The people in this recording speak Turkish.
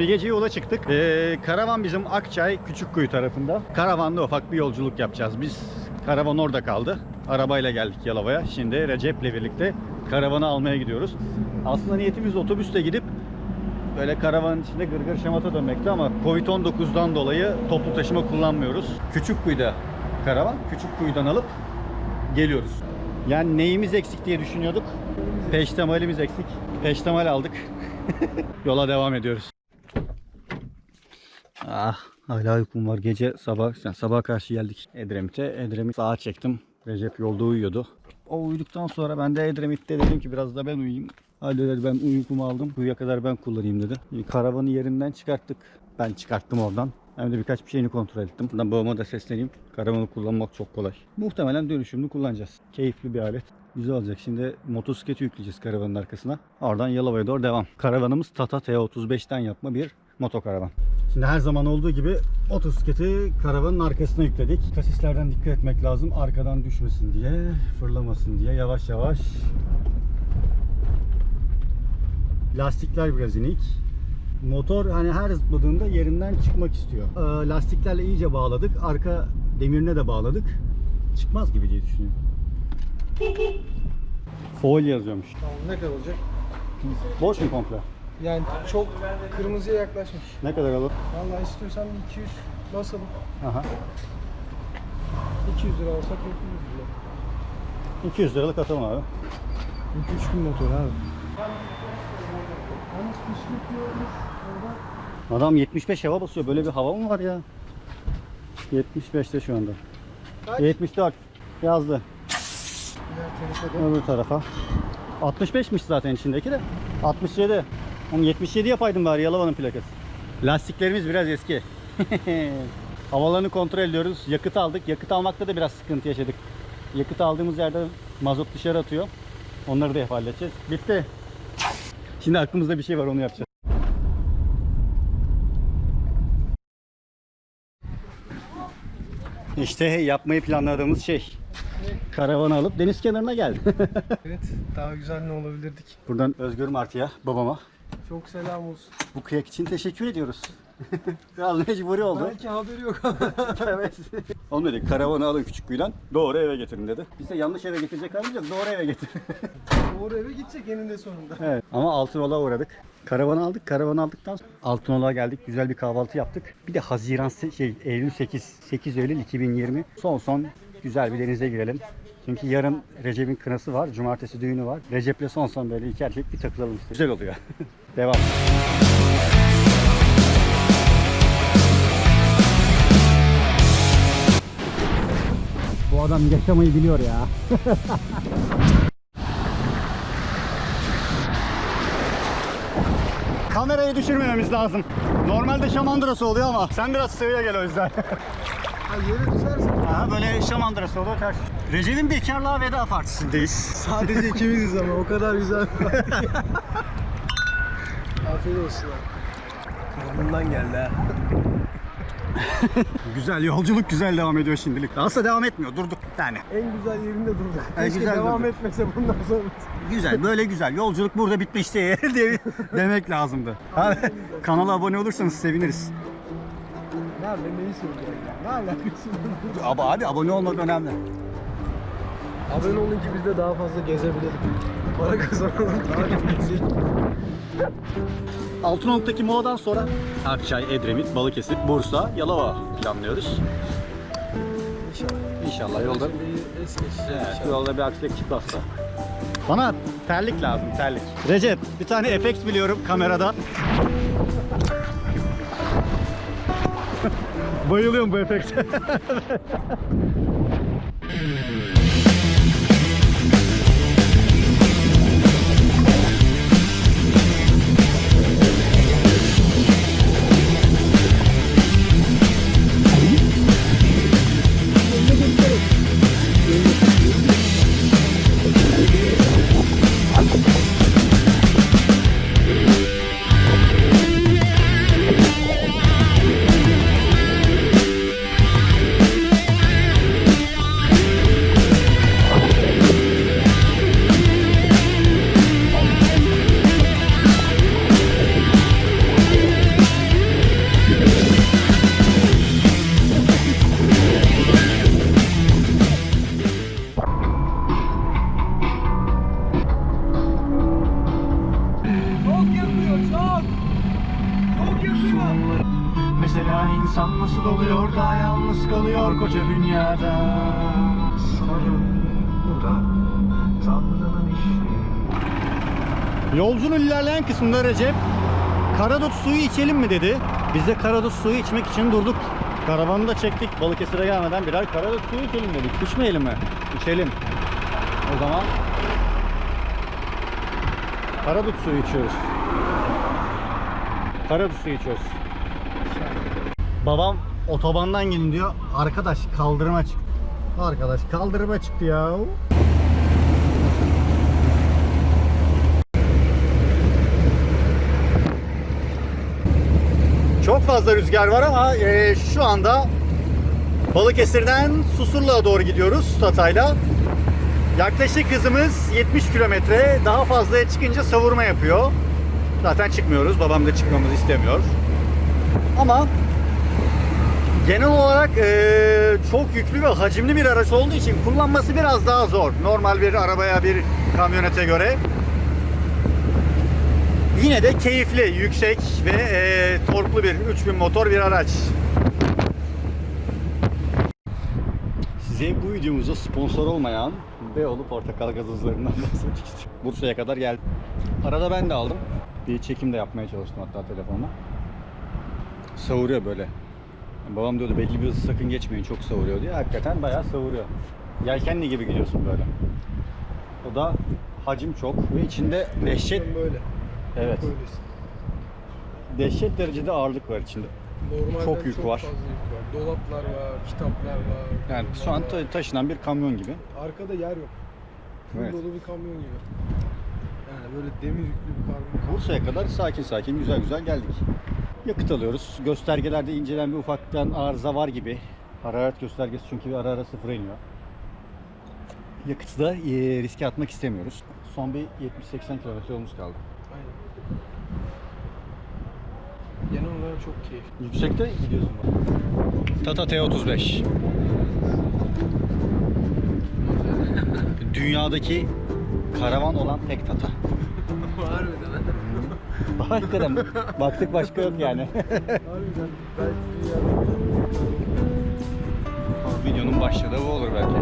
Şimdi gece yola çıktık. Ee, karavan bizim Akçay Küçükkuyu tarafında. Karavanda ufak bir yolculuk yapacağız. Biz karavan orada kaldı. Arabayla geldik Yalova'ya. Şimdi Recep'le birlikte karavanı almaya gidiyoruz. Aslında niyetimiz otobüste gidip böyle karavanın içinde gırgır şamata dönmekti ama Covid-19'dan dolayı toplu taşıma kullanmıyoruz. Küçükkuyu'da karavan, Küçükkuyu'dan alıp geliyoruz. Yani neyimiz eksik diye düşünüyorduk. Peştemalimiz eksik. Peştemal aldık. Yola devam ediyoruz. Ah hala uykum var. Gece sabah yani sabah karşı geldik Edremit'e. Edremit sağa çektim. Recep yolda uyuyordu. O uyuduktan sonra ben de Edremit'te dedim ki biraz da ben uyuyayım. Hadi dedi ben uykumu aldım. Uyuya kadar ben kullanayım dedi. Karavanı yerinden çıkarttık. Ben çıkarttım oradan. Hem de birkaç bir şeyini kontrol ettim. Buradan babama da sesleneyim. Karavanı kullanmak çok kolay. Muhtemelen dönüşümlü kullanacağız. Keyifli bir alet. Güzel olacak. Şimdi motosikleti yükleyeceğiz karavanın arkasına. Oradan Yalova'ya doğru devam. Karavanımız Tata T35'ten yapma bir motokaravan. Şimdi her zaman olduğu gibi motosikleti karavanın arkasına yükledik. Kasislerden dikkat etmek lazım. Arkadan düşmesin diye, fırlamasın diye yavaş yavaş. Lastikler biraz inik. Motor hani her zıpladığında yerinden çıkmak istiyor. Ee, lastiklerle iyice bağladık. Arka demirine de bağladık. Çıkmaz gibi diye düşünüyorum. Foil yazıyormuş. Tamam ne kadar olacak? Boş mu komple? Yani çok kırmızıya yaklaşmış. Ne kadar alır? Vallahi istiyorsan bir 200 basalım. Aha. 200 lira alsak yapıyoruz bile. 200 liralık atalım abi. 2-3 gün motor abi. Adam 75 hava basıyor. Böyle bir hava mı var ya? 75'te şu anda. Kaç? 74 yazdı. Diğer tarafa da. Öbür tarafa. 65'miş zaten içindeki de. 67. Onu 77 yapaydım bari Yalova'nın plakası. Lastiklerimiz biraz eski. Havalarını kontrol ediyoruz. Yakıt aldık. Yakıt almakta da biraz sıkıntı yaşadık. Yakıt aldığımız yerde mazot dışarı atıyor. Onları da halledeceğiz. Bitti. Şimdi aklımızda bir şey var onu yapacağız. İşte yapmayı planladığımız şey. Karavanı alıp deniz kenarına geldik. Evet daha güzel ne olabilirdik. Buradan Özgür Martı'ya, babama Çok selam olsun. bu kıyak için teşekkür ediyoruz. Biraz mecburi oldu. Belki haberi yok. evet. Oğlum dedik karavanı alın küçük kuyudan doğru eve getirin dedi. Biz de yanlış eve getirecek halimiz yok doğru eve getir. Doğru eve gidecek eninde sonunda. evet. Ama Altınoluk'a uğradık. Karavanı aldık. Karavanı aldıktan sonra Altınoluk'a geldik. Güzel bir kahvaltı yaptık. Bir de Haziran şey Eylül 8 8 Eylül 2020 son son güzel bir denize girelim. Çünkü yarın Recep'in kınası var. Cumartesi düğünü var. Recep'le son son böyle iki erkek bir takılalım işte. Güzel oluyor. Devam. Bu adam yaşamayı biliyor ya. Kamerayı düşürmememiz lazım. Normalde şamandırası oluyor ama sen biraz sığıya gel o yüzden. Ha yere düşersen. Aha, böyle şamandırası oluyor ters. Recep'in bekarlığa veda partisindeyiz. Sadece ikimiziz ama o kadar güzel. Afiyet olsun abi. Karnından geldi ha. Güzel yolculuk güzel devam ediyor şimdilik. Aslında devam etmiyor durduk yani. En güzel yerinde durduk. En Keşke güzel devam durduk. etmese bundan sonra. Güzel böyle güzel yolculuk burada bitmişti diye demek lazımdı. Abi, kanala abone olursanız seviniriz. Nerede neyi söylüyorsun ya? Ne alakası var? Abi, abi abone olmak önemli. Abone olun ki biz de daha fazla gezebilelim. Para kazanalım, daha çok gezelim. Altınoluk'taki moladan sonra Akçay, Edremit, Balıkesir, Bursa, Yalova planlıyoruz. İnşallah. İnşallah yolda Bir es geçeceğiz Evet, yolda bir aksilik çıkmazsa. Bana terlik lazım, terlik. Recep, bir tane efekt biliyorum kameradan. Bayılıyorum bu efekte. yalnız kalıyor koca dünyada. Sanırım bu da Tanrı'nın işi. Yolcunun ilerleyen kısmında Recep karadut suyu içelim mi dedi. Biz de karadut suyu içmek için durduk. Karavanı da çektik. Balıkesir'e gelmeden birer karadut suyu içelim dedik. İçmeyelim mi? İçelim. O zaman karadut suyu içiyoruz. Karadut suyu içiyoruz. Babam otobandan gelin diyor. Arkadaş kaldırıma çıktı. Arkadaş kaldırıma çıktı ya. Çok fazla rüzgar var ama e, şu anda Balıkesir'den Susurluğa doğru gidiyoruz Tatay'la. Yaklaşık hızımız 70 kilometre. Daha fazlaya çıkınca savurma yapıyor. Zaten çıkmıyoruz. Babam da çıkmamızı istemiyor. Ama genel olarak e, çok yüklü ve hacimli bir araç olduğu için kullanması biraz daha zor. Normal bir arabaya, bir kamyonete göre. Yine de keyifli, yüksek ve e, torklu bir 3000 motor bir araç. Size bu videomuza sponsor olmayan Beyoğlu Portakal Gazozlarından bahsetmek istiyorum. Bursa'ya kadar geldim. Arada ben de aldım. Bir çekim de yapmaya çalıştım hatta telefonla. Savuruyor böyle. Babam diyordu belli bir hızı sakın geçmeyin çok savuruyor diye. Hakikaten bayağı savuruyor. Yelkenli gibi gidiyorsun böyle. O da hacim çok ve içinde dehşet böyle. Evet. Böylesin. Dehşet derecede ağırlık var içinde. Normalden Çok yük var. fazla yük var. Dolaplar var, kitaplar var. Yani şu an var. ta- taşınan bir kamyon gibi. Arkada yer yok. Full Evet. dolu bir kamyon gibi. Yani böyle demir yüklü bir kamyon. Bursa'ya kadar sakin sakin güzel güzel geldik. Yakıt alıyoruz. Göstergelerde incelen bir ufaktan arıza var gibi. Hararet göstergesi çünkü bir ara ara sıfıra iniyor. Yakıtı da e, riske atmak istemiyoruz. Son bir 70-80 kilometre yolumuz kaldı. Aynen. Genel olarak çok keyifli. Yüksekte gidiyorsun bak. Tata T35. Dünyadaki karavan olan tek Tata. Harbiden ha. Hakikaten baktık başka yok yani. Harbiden. Belki Videonun başlığı da bu olur belki.